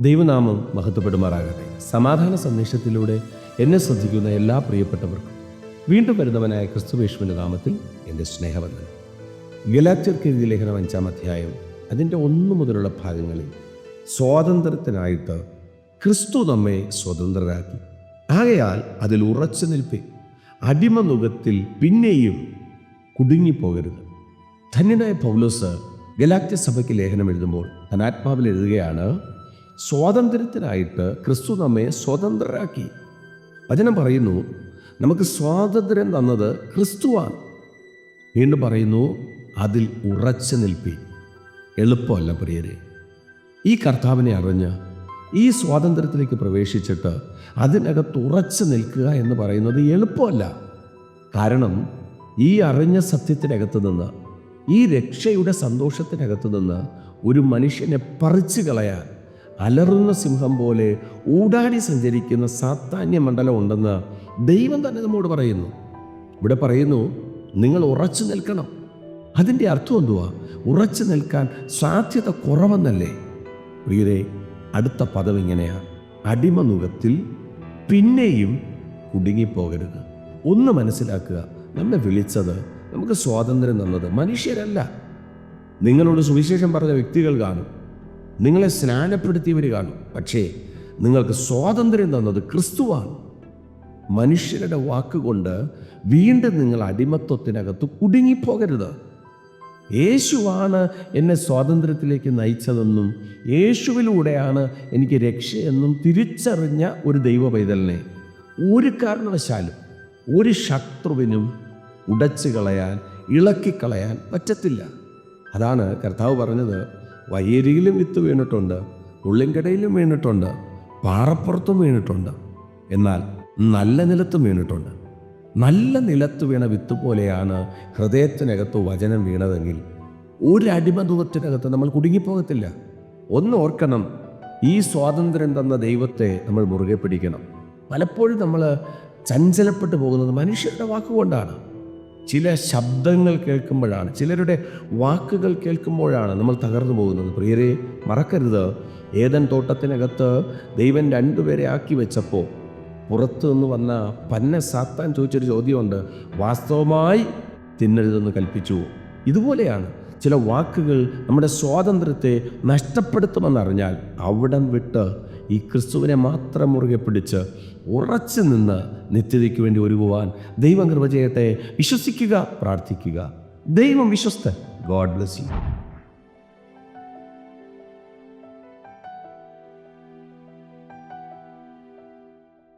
ദൈവനാമം മഹത്വപ്പെടുമാറാകട്ടെ. സമാധാന സന്ദേശത്തിലൂടെ എന്നെ ശ്രദ്ധിക്കുന്ന എല്ലാ പ്രിയപ്പെട്ടവർക്കും വീണ്ടും വരുന്നവനായ ക്രിസ്തുവേഷ്മന്റെ നാമത്തിൽ എന്റെ സ്നേഹവന്ദനം. ഗലാക്ചർക്കെതി ലേഖനം അഞ്ചാം അധ്യായം അതിന്റെ ഒന്നു മുതലുള്ള ഭാഗങ്ങളിൽ സ്വാതന്ത്ര്യത്തിനായിട്ട് ക്രിസ്തു നമ്മെ സ്വതന്ത്രരാക്കി. ആകയാൽ അതിൽ ഉറച്ചു നിൽപ്പേ. അടിമനുഖത്തിൽ പിന്നെയും കുടുങ്ങിപ്പോകരുത്. ധന്യനായ പൗലോസ് ഗലാക്യ സഭയ്ക്ക് ലേഖനം എഴുതുമ്പോൾ ധനാത്മാവിൽ എഴുതുകയാണ് സ്വാതന്ത്ര്യത്തിനായിട്ട് ക്രിസ്തു നമ്മെ സ്വതന്ത്രരാക്കി. വചനം പറയുന്നു നമുക്ക് സ്വാതന്ത്ര്യം തന്നത് ക്രിസ്തുവാണ്. വീണ്ടും പറയുന്നു അതിൽ ഉറച്ചു നിൽപ്പി എളുപ്പമല്ല പ്രിയരെ. ഈ കർത്താവിനെ അറിഞ്ഞ് ഈ സ്വാതന്ത്ര്യത്തിലേക്ക് പ്രവേശിച്ചിട്ട് അതിനകത്ത് ഉറച്ചു നിൽക്കുക എന്ന് പറയുന്നത് എളുപ്പമല്ല. കാരണം ഈ അറിഞ്ഞ സത്യത്തിനകത്ത് നിന്ന് ഈ രക്ഷയുടെ സന്തോഷത്തിനകത്ത് നിന്ന് ഒരു മനുഷ്യനെ പറിച്ചു കളയാൻ അലറുന്ന സിംഹം പോലെ ഊടാടി സഞ്ചരിക്കുന്ന സാത്താന്യ മണ്ഡലം ഉണ്ടെന്ന് ദൈവം തന്നെ നമ്മോട് പറയുന്നു. ഇവിടെ പറയുന്നു നിങ്ങൾ ഉറച്ചു നിൽക്കണം. അതിന്റെ അർത്ഥം എന്തുവാ? ഉറച്ചു നിൽക്കാൻ സാധ്യത കുറവെന്നല്ലേ? പ്രിയരെ അടുത്ത പദം ഇങ്ങനെയാ. അടിമനുഖത്തിൽ പിന്നെയും കുടുങ്ങിപ്പോകരുത്. ഒന്ന് മനസ്സിലാക്കുക നമ്മെ വിളിച്ചത് നമുക്ക് സ്വാതന്ത്ര്യം തന്നത് മനുഷ്യരല്ല. നിങ്ങളോട് സുവിശേഷം പറഞ്ഞ വ്യക്തികൾ കാണും. നിങ്ങളെ സ്നാനപ്പെടുത്തിയവർ കാണും. പക്ഷേ നിങ്ങൾക്ക് സ്വാതന്ത്ര്യം തന്നത് ക്രിസ്തുവാണ്. മനുഷ്യരുടെ വാക്കുകൊണ്ട് വീണ്ടും നിങ്ങൾ അടിമത്വത്തിനകത്ത് കുടുങ്ങിപ്പോകരുത്. യേശുവാണ് എന്നെ സ്വാതന്ത്ര്യത്തിലേക്ക് നയിച്ചതെന്നും യേശുവിലൂടെയാണ് എനിക്ക് രക്ഷയെന്നും തിരിച്ചറിഞ്ഞ ഒരു ദൈവ പൈതലിനെ ഒരു കാരണവശാലും ഒരു ശത്രുവിനും ഉടച്ചു കളയാൻ ഇളക്കിക്കളയാൻ പറ്റത്തില്ല. അതാണ് കർത്താവ് പറഞ്ഞത് വയ്യരിയിലും വിത്ത് വീണിട്ടുണ്ട് ഉള്ളിൻകടയിലും വീണിട്ടുണ്ട് പാറപ്പുറത്തും വീണിട്ടുണ്ട്. എന്നാൽ നല്ല നിലത്തും വീണിട്ടുണ്ട്. നല്ല നിലത്ത് വീണ വിത്ത് പോലെയാണ് ഹൃദയത്തിനകത്ത് വചനം വീണതെങ്കിൽ ഒരു അടിമതുവത്തിനകത്ത് നമ്മൾ കുടുങ്ങിപ്പോകത്തില്ല. ഒന്ന് ഓർക്കണം ഈ സ്വാതന്ത്ര്യം തന്ന ദൈവത്തെ നമ്മൾ മുറുകെ പിടിക്കണം. പലപ്പോഴും നമ്മൾ ചഞ്ചലപ്പെട്ടു പോകുന്നത് മനുഷ്യരുടെ വാക്കുകൊണ്ടാണ്. ചില ശബ്ദങ്ങൾ കേൾക്കുമ്പോഴാണ് ചിലരുടെ വാക്കുകൾ കേൾക്കുമ്പോഴാണ് നമ്മൾ തകർന്നു പോകുന്നത്. പ്രിയരെ മറക്കരുത്. ഏതൻ തോട്ടത്തിനകത്ത് ദൈവം രണ്ടുപേരെ ആക്കി വെച്ചപ്പോൾ പുറത്തു നിന്ന് വന്ന പന്ന സാത്താൻ ചോദിച്ചൊരു ചോദ്യമുണ്ട്. വാസ്തവമായി തിന്നരുതെന്ന് കൽപ്പിച്ചു. ഇതുപോലെയാണ് ചില വാക്കുകൾ നമ്മുടെ സ്വാതന്ത്ര്യത്തെ നഷ്ടപ്പെടുത്തുമെന്നറിഞ്ഞാൽ അവിടം വിട്ട് ഈ ക്രിസ്തുവിനെ മാത്രം മുറുകെ പിടിച്ച് ഉറച്ചു നിന്ന് നിത്യതയ്ക്ക് വേണ്ടി ഒരുങ്ങുവാൻ ദൈവം കൃപ വിശ്വസിക്കുക പ്രാർത്ഥിക്കുക. ദൈവം വിശ്വസ്ത ഗോഡ് ബ്ലസ് യു